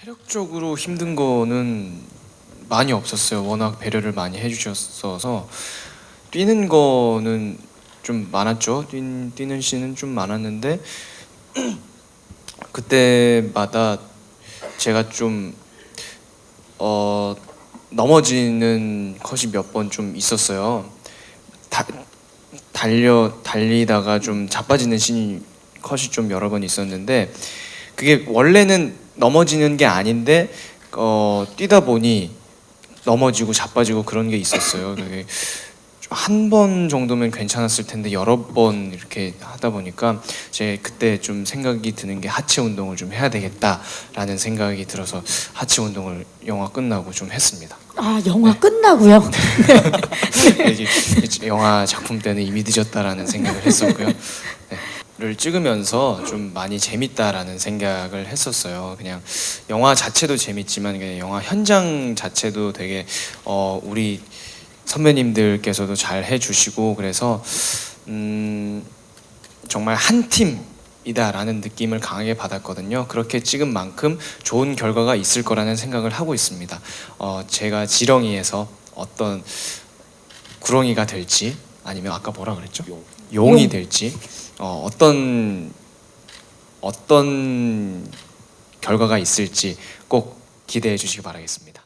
체력적으로 힘든 거는 많이 없었어요. 워낙 배려를 많이 해주셨어서 뛰는 거는 좀 많았죠. 뛰, 뛰는 씬은 좀 많았는데 그때마다 제가 좀 어, 넘어지는 컷이 몇 번 좀 있었어요. 다, 달려 달리다가 좀 자빠지는 씬이 컷이 좀 여러 번 있었는데 그게 원래는 넘어지는 게 아닌데 어, 뛰다 보니 넘어지고 자빠지고 그런 게 있었어요. 그게 한 번 정도면 괜찮았을 텐데 여러 번 이렇게 하다 보니까 제 그때 좀 생각이 드는 게 하체 운동을 좀 해야 되겠다라는 생각이 들어서 하체 운동을 영화 끝나고 좀 했습니다. 아 영화 끝나고요. 이게 이제 영화 작품 때는 이미 늦었다라는 생각을 했었고요. 네. 를 찍으면서 좀 많이 재밌다라는 생각을 했었어요. 그냥 영화 자체도 재밌지만 그냥 영화 현장 자체도 되게 어, 우리 선배님들께서도 잘 해주시고 그래서 음, 정말 한 팀이다라는 느낌을 강하게 받았거든요. 그렇게 찍은 만큼 좋은 결과가 있을 거라는 생각을 하고 있습니다. 어, 제가 지렁이에서 어떤 구렁이가 될지 아니면 아까 뭐라 그랬죠? 용이 용. 될지 어, 어떤 어떤 결과가 있을지 꼭 기대해 주시기 바라겠습니다.